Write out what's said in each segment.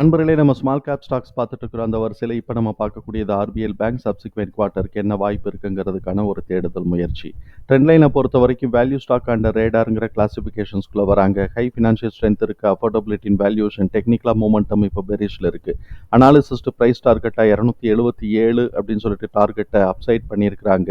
நண்பர்களே நம்ம small cap stocks பார்த்துட்டு இருக்கிற அந்த வரிசையில் இப்போ நம்ம பார்க்கக்கூடியது ஆர்பிஎல் பேங்க் சப்சிக்வெண்ட் குவார்ட்டருக்கு என்ன வாய்ப்பு இருக்குங்கிறதுக்கான ஒரு தேடுதல் முயற்சி. ட்ரெண்ட் லைனை பொறுத்த வரைக்கும் வேல்யூ ஸ்டாக் அண்ட் ரேடாருங்கிற கிளாசிஃபிகேஷன்ஸ்குள்ளே வராங்க. ஹை ஃபினான்ஷியல் ஸ்ட்ரென்த் இருக்குது அஃபோர்டபிலிட்டின் வேல்யூஷன் டெக்னிக்கலாக மூமெண்டம் இப்போ பெரிஷில் இருக்குது அனாலிசிஸ்ட் ப்ரைஸ் டார்கெட்டாக இரநூத்தி எழுபத்தி ஏழு அப்படின்னு சொல்லிட்டு டார்கெட்டை அப்சைட் பண்ணியிருக்கிறாங்க.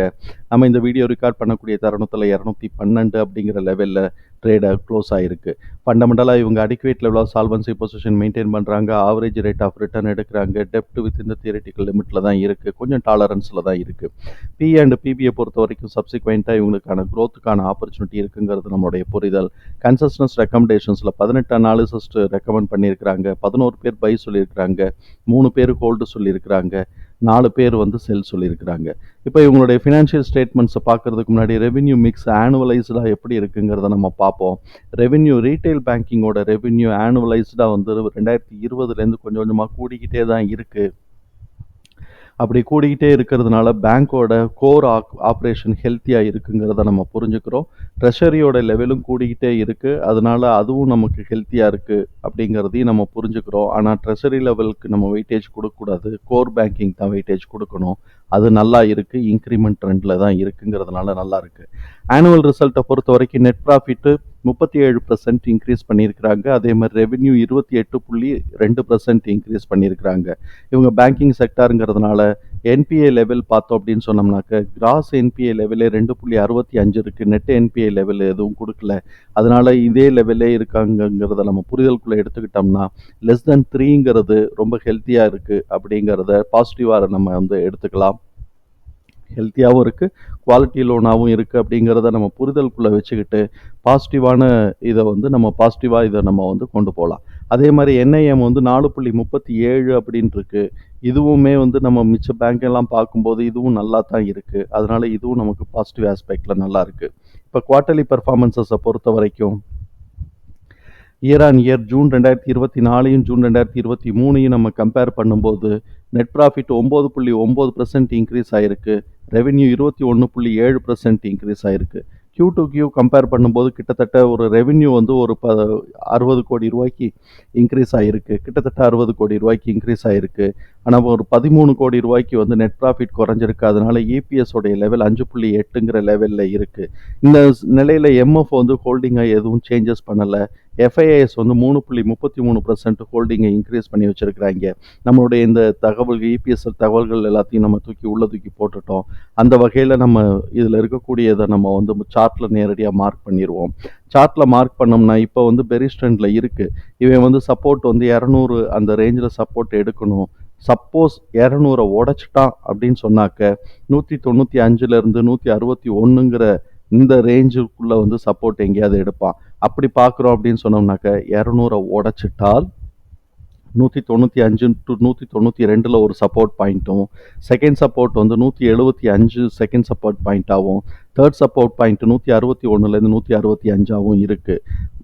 நம்ம இந்த வீடியோ ரெக்கார்ட் பண்ணக்கூடிய தருணத்தில் இரநூத்தி பன்னெண்டு அப்படிங்கிற லெவலில் ட்ரேடை க்ளோஸ் ஆகிருக்கு ஃபண்டமெண்டலாக இவங்க அடிக்குவேட் லெவலாக சால்வன்சி பொசிஷன் மெயின்டைன் பண்ணுறாங்க ஆவரேஜ் ரேட் ஆஃப் ரிட்டர்ன் எடுக்கிறாங்க. டெப்ட் வித் இந்த தியரட்டிக்கல் லிமிட்டில் தான் இருக்குது கொஞ்சம் டாலரன்ஸில் தான் இருக்குது பி அண்ட் பிபியை பொறுத்த வரைக்கும் சப்சிக்வெண்ட்டாக இவங்களுக்கான க்ரோத்துக்கான ஆப்பர்ச்சுனிட்டி இருக்குங்கிறது நம்மளுடைய புரிதல். கன்சஸ்டன்ஸ் ரெக்கமெண்டேஷன்ஸில் பதினெட்டு அனாலிசிஸ்ட் ரெக்கமெண்ட் பண்ணியிருக்கிறாங்க. பதினோரு பேர் பை சொல்லியிருக்கிறாங்க. மூணு பேர் ஹோல்டு சொல்லியிருக்கிறாங்க. நாலு பேர் வந்து செல் சொல்லியிருக்கிறாங்க. இப்போ இவங்களுடைய ஃபினான்ஷியல் ஸ்டேட்மெண்ட்ஸை பார்க்குறதுக்கு முன்னாடி ரெவென்யூ மிக்ஸ் ஆனுவலைஸ்டாக எப்படி இருக்குங்கிறத நம்ம பார்ப்போம். ரெவென்யூ ரீட்டைல் பேங்கிங்கோட ரெவென்யூ ஆனுவலைஸ்டாக வந்து ரெண்டாயிரத்தி இருபதுலேருந்து கொஞ்சம் கொஞ்சமாக கூடிக்கிட்டே தான் இருக்குது அப்படி கூடிக்கிட்டே இருக்கிறதுனால பேங்க்கோட கோர் ஆப்ரேஷன் ஹெல்த்தியாக இருக்குங்கிறத நம்ம புரிஞ்சுக்கிறோம். ட்ரெஷரியோட லெவலும் கூடிக்கிட்டே இருக்குது அதனால அதுவும் நமக்கு ஹெல்த்தியாக இருக்குது அப்படிங்கிறதையும் நம்ம புரிஞ்சுக்கிறோம். ஆனால் ட்ரெஷரி லெவலுக்கு நம்ம வெயிட்டேஜ் கொடுக்கக்கூடாது. கோர் பேங்கிங் தான் வெயிட்டேஜ் கொடுக்கணும். அது நல்லா இருக்குது இன்க்ரிமெண்ட் ட்ரெண்டில் தான் இருக்குங்கிறதுனால நல்லா இருக்குது ஆனுவல் ரிசல்ட்டை பொறுத்த வரைக்கும் நெட் ப்ராஃபிட்டு முப்பத்தி ஏழு பர்சன்ட் இன்க்ரீஸ் பண்ணியிருக்கிறாங்க. அதே மாதிரி ரெவென்யூ இருபத்தி எட்டு புள்ளி ரெண்டு பர்சன்ட் இன்க்ரீஸ் பண்ணியிருக்கிறாங்க. இவங்க பேங்கிங் செக்டாருங்கிறதுனால என்பிஏ லெவல் பார்த்தோம் அப்படின்னு சொன்னோம்னாக்க கிராஸ் என்பிஏ லெவலே ரெண்டு புள்ளி அறுபத்தி அஞ்சு இருக்குது நெட் என்பிஏ லெவல் எதுவும் கொடுக்கல. அதனால் இதே லெவலே இருக்காங்கங்கிறத நம்ம புரிதலுக்குள்ளே எடுத்துக்கிட்டோம்னா லெஸ் தென் த்ரீங்கிறது ரொம்ப ஹெல்த்தியாக இருக்குது அப்படிங்கிறத பாசிட்டிவாக நம்ம வந்து எடுத்துக்கலாம். ஹெல்த்தியாகவும் இருக்குது குவாலிட்டி லோனாகவும் இருக்குது அப்படிங்கிறத நம்ம புரிதலுக்குள்ளே வச்சுக்கிட்டு பாசிட்டிவான இதை வந்து நம்ம பாசிட்டிவாக இதை நம்ம வந்து கொண்டு போகலாம். அதே மாதிரி என்ஐஎம் வந்து நாலு புள்ளி முப்பத்தி ஏழு அப்படின்ட்டுருக்கு இதுவுமே வந்து நம்ம மிச்ச பேங்க்கெல்லாம் பார்க்கும்போது இதுவும் நல்லா தான் இருக்குது அதனால் இதுவும் நமக்கு பாசிட்டிவ் ஆஸ்பெக்டில் நல்லா இருக்குது இப்போ குவார்ட்டர்லி பர்ஃபார்மன்ஸஸை பொறுத்த வரைக்கும் இயர் ஆன் இயர் ஜூன் ரெண்டாயிரத்தி இருபத்தி நாலையும் ஜூன் ரெண்டாயிரத்தி இருபத்தி மூணையும் நம்ம கம்பேர் பண்ணும்போது நெட் ப்ராஃபிட் ஒம்பது புள்ளி ஒம்பது பர்சன்ட் இன்க்ரீஸ் ஆகிருக்கு ரெவென்யூ இருபத்தி ஒன்று புள்ளி ஏழு பர்சன்ட் இன்க்ரீஸ் ஆகிருக்கு கியூ டு கியூ கம்பேர் பண்ணும்போது கிட்டத்தட்ட ஒரு ரெவென்யூ வந்து ஒரு ப அறுபது கோடி ரூபாய்க்கு இன்க்ரீஸ் ஆகிருக்கு கிட்டத்தட்ட அறுபது கோடி ரூபாய்க்கு இன்க்ரீஸ் ஆகிருக்கு ஆனால் ஒரு பதிமூணு கோடி ரூபாய்க்கு வந்து நெட் ப்ராஃபிட் குறைஞ்சிருக்கு. அதனால இபிஎஸ் உடைய லெவல் அஞ்சு புள்ளி எட்டுங்கிற லெவலில் இருக்குது இந்த நிலையில் எம்எஃப் வந்து ஹோல்டிங்காக எதுவும் சேஞ்சஸ் பண்ணலை. எஃப்ஐஎஸ் வந்து மூணு புள்ளி முப்பத்தி மூணு பர்சன்ட் ஹோல்டிங்கை இன்க்ரீஸ் பண்ணி வச்சுருக்கிறாங்க. நம்மளுடைய இந்த தகவல் இபிஎஸ் தகவல்கள் எல்லாத்தையும் நம்ம தூக்கி உள்ளே தூக்கி போட்டுட்டோம். அந்த வகையில் நம்ம இதில் இருக்கக்கூடியதை நம்ம வந்து சார்ட்டில் நேரடியாக மார்க் பண்ணிடுவோம் சார்ட்டில் மார்க் பண்ணோம்னா இப்போ வந்து பெரிஸ்டண்டில் இருக்குது இவன் வந்து சப்போர்ட் வந்து இரநூறு அந்த ரேஞ்சில் சப்போர்ட் எடுக்கணும். சப்போஸ் இரநூறை உடச்சிட்டான் அப்படின்னு சொன்னாக்க நூற்றி தொண்ணூற்றி அஞ்சுலேருந்து நூற்றி அறுபத்தி ஒன்றுங்கிற இந்த ரேஞ்சுக்குள்ளே வந்து சப்போர்ட் எங்கேயாவது எடுப்பான். அப்படி பார்க்குறோம் அப்படின்னு சொன்னோம்னாக்க இரநூறை உடச்சிட்டால் நூற்றி தொண்ணூற்றி அஞ்சு டு நூற்றி தொண்ணூற்றி ரெண்டில் ஒரு சப்போர்ட் பாயிண்ட்டும் செகண்ட் சப்போர்ட் வந்து நூற்றி எழுபத்தி அஞ்சு செகண்ட் சப்போர்ட் பாயிண்ட்டாகவும் தேர்ட் சப்போர்ட் பாயிண்ட் நூற்றி அறுபத்தி ஒன்றுலேருந்து நூற்றி அறுபத்தி அஞ்சாகவும் இருக்குது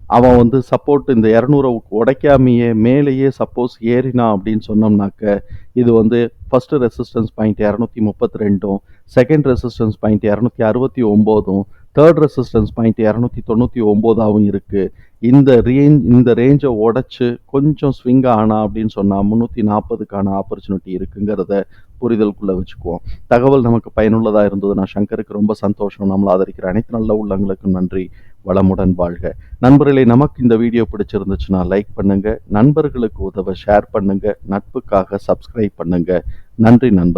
அவன் வந்து சப்போர்ட் இந்த இரநூறை உடைக்காமையே மேலேயே சப்போஸ் ஏறினா அப்படின்னு சொன்னோம்னாக்க இது வந்து ஃபஸ்ட்டு ரெசிஸ்டன்ஸ் பாயிண்ட் இரநூத்தி முப்பத்தி ரெண்டும் செகண்ட் ரெசிஸ்டன்ஸ் பாயிண்ட் இரநூத்தி அறுபத்தி ஒம்போதும் தேர்ட் ரெசிஸ்டன்ஸ் பாயிண்ட் இரநூத்தி தொண்ணூற்றி ஒம்போதாகவும் இருக்குது இந்த ரேஞ்ச் இந்த ரேஞ்சை உடச்சி கொஞ்சம் ஸ்விங் ஆனா அப்படின்னு சொன்னால் முந்நூற்றி நாற்பதுக்கான ஆப்பர்ச்சுனிட்டி இருக்குங்கிறத புரிதலுக்குள்ளே வச்சுக்குவோம். தகவல் நமக்கு பயனுள்ளதாக இருந்தது நான் சங்கருக்கு ரொம்ப சந்தோஷம். நம்மளை ஆதரிக்கிற அனைத்து நல்ல உள்ளங்களுக்கும் நன்றி. வளமுடன் வாழ்க. நண்பர்களே நமக்கு இந்த வீடியோ பிடிச்சிருந்துச்சுன்னா லைக் பண்ணுங்க. நண்பர்களுக்கு உதவ ஷேர் பண்ணுங்க. நட்புக்காக சப்ஸ்கிரைப் பண்ணுங்க. நன்றி நண்பர்